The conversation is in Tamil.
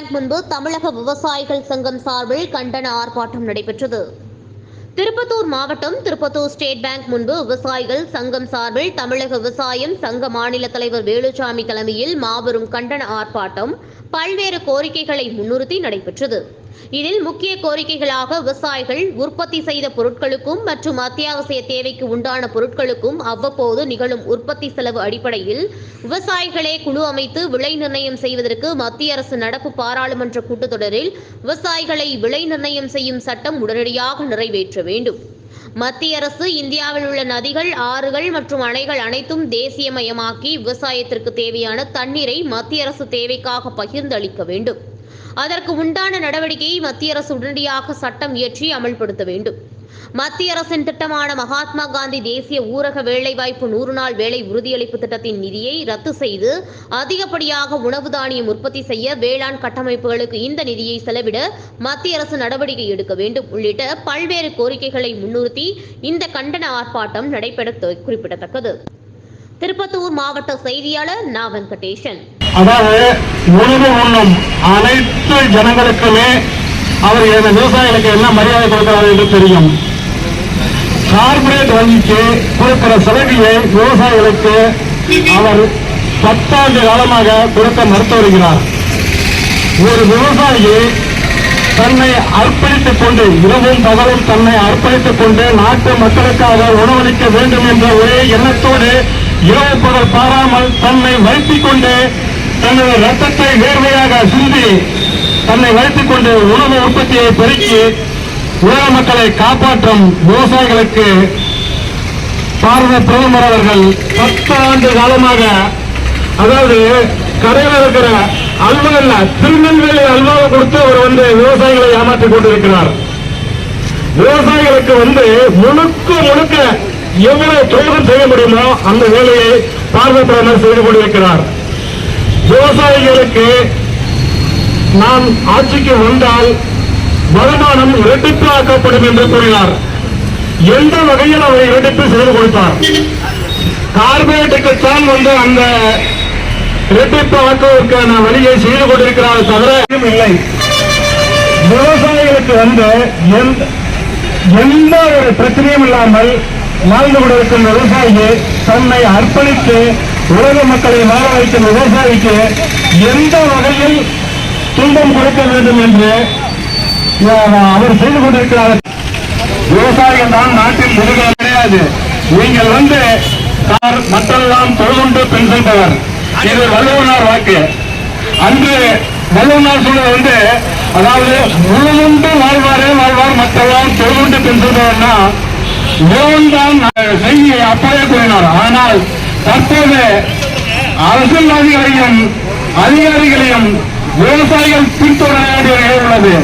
பேங்க் முன்பு தமிழக விவசாயிகள் சங்கம் சார்பில் கண்டன ஆர்ப்பாட்டம் நடைபெற்றது. திருப்பத்தூர் மாவட்டம் திருப்பத்தூர் ஸ்டேட் பேங்க் முன்பு விவசாயிகள் சங்கம் சார்பில் தமிழக விவசாயம் சங்க மாநில தலைவர் வேலுச்சாமி தலைமையில் மாபெரும் கண்டன ஆர்ப்பாட்டம் பல்வேறு கோரிக்கைகளை முன்னிறுத்தி நடைபெற்றது. இதில் முக்கிய கோரிக்கைகளாக விவசாயிகள் உற்பத்தி செய்த பொருட்களுக்கும் மற்றும் அத்தியாவசிய தேவைக்கு உண்டான பொருட்களுக்கும் அவ்வப்போது நிகழும் உற்பத்தி செலவு அடிப்படையில் விவசாயிகளே குழு அமைத்து விலை நிர்ணயம் செய்வதற்கு மத்திய அரசு நடப்பு பாராளுமன்ற கூட்டத்தொடரில் விவசாயிகளை விலை நிர்ணயம் செய்யும் சட்டம் உடனடியாக நிறைவேற்ற வேண்டும். மத்திய அரசு இந்தியாவில் உள்ள நதிகள் ஆறுகள் மற்றும் அணைகள் அனைத்தும் தேசியமயமாக்கி விவசாயத்திற்கு தேவையான தண்ணீரை மத்திய அரசு தேவைக்காக பகிர்ந்தளிக்க வேண்டும். அதற்கு உண்டான நடவடிக்கையை மத்திய அரசு உடனடியாக சட்டம் இயற்றி அமல்படுத்த வேண்டும். மத்திய அரசின் திட்டமான மகாத்மா காந்தி தேசிய ஊரக வேலைவாய்ப்பு நூறு நாள் வேலை உறுதியளிப்பு திட்டத்தின் நிதியை ரத்து செய்து அதிகப்படியாக உணவு தானியம் உற்பத்தி செய்ய வேளாண் கட்டமைப்புகளுக்கு இந்த நிதியை செலவிட மத்திய அரசு நடவடிக்கை எடுக்க வேண்டும். உள்ளிட்ட பல்வேறு கோரிக்கைகளை முன்னிறுத்தி இந்த கண்டன ஆர்ப்பாட்டம் நடைபெற குறிப்பிடத்தக்கது. திருப்பத்தூர் மாவட்ட செய்தியாளர் நா வெங்கடேசன் அதாவது உணவு உண்ணும் அனைத்து ஜனங்களுக்குமே அவர் எனது விவசாயிகளுக்கு என்ன மரியாதை கொடுக்கிறார் என்று தெரியும். கார்பரேட் வங்கிக்கு கொடுக்கிற சலுகையை விவசாயிகளுக்கு அவர் பத்தாண்டு காலமாக கொடுக்க மறுத்து வருகிறார். ஒரு விவசாயி தன்னை அர்ப்பணித்துக் கொண்டு இரவும் பகலும் தன்னை அர்ப்பணித்துக் கொண்டு நாட்டு மக்களுக்காக உணவளிக்க வேண்டும் என்ற ஒரே எண்ணத்தோடு இரவு பகல் பாராமல் தன்னை வைத்திக் கொண்டு தனது ரத்தத்தை நேர்மையாக சிந்தி தன்னை வைத்துக் கொண்டு உணவு உற்பத்தியை பெருக்கி உலக மக்களை காப்பாற்றும் விவசாயிகளுக்கு பாரத பிரதமர் அவர்கள் பத்து ஆண்டு காலமாக அதாவது கடையில் இருக்கிற அல்வகல்ல திருநெல்வேலி அல்வாவை கொடுத்து அவர் வந்து விவசாயிகளை ஏமாற்றிக் கொண்டிருக்கிறார். விவசாயிகளுக்கு வந்து முழுக்க முழுக்க எவ்வளவு துரோகம் செய்ய முடியுமோ அந்த வேலையை பாரத பிரதமர் செய்து கொண்டிருக்கிறார். விவசாயிகளுக்கு நாம் ஆட்சிக்கு வந்தால் வருமானம் இரட்டிப்பு ஆக்கப்படும் என்று கூறினார். எந்த வகையில் அவர் இரட்டிப்பு செய்து கொடுத்தார்? கார்பரேட்டுக்குத்தான் வந்து அந்த இரட்டிப்பு ஆக்குவதற்கான வழியை செய்து கொண்டிருக்கிறார் தவிர இல்லை. விவசாயிகளுக்கு வந்து எந்த ஒரு பிரச்சனையும் இல்லாமல் வாழ்ந்து கொண்டிருக்கும் விவசாயி தன்னை அர்ப்பணித்து உலக மக்களை வாழ வைக்கும் விவசாயிக்கு எந்த வகையில் துன்பம் கொடுக்க வேண்டும் என்று அவர் செய்து கொண்டிருக்கிறார். விவசாயிகள் தான் நாட்டில் முதுகல் கிடையாது. நீங்கள் வந்து மற்றெல்லாம் தொழுதுண்டு பெண் சென்றவர் இது வள்ளுவனார் வாக்கு. அன்று வள்ளுவனார் சொன்னது வந்து அதாவது முழுதுண்டு வாழ்வாரே வாழ்வார் மற்றெல்லாம் தொழுதுண்டு பெண் சென்றவர்னா தான் செய்தியை அப்படியே கூறினார். ஆனால் தற்போது அரசியல்வாதிகளையும் அதிகாரிகளையும் விவசாயிகள் பின்தொடர வேண்டிய நிலை உள்ளது.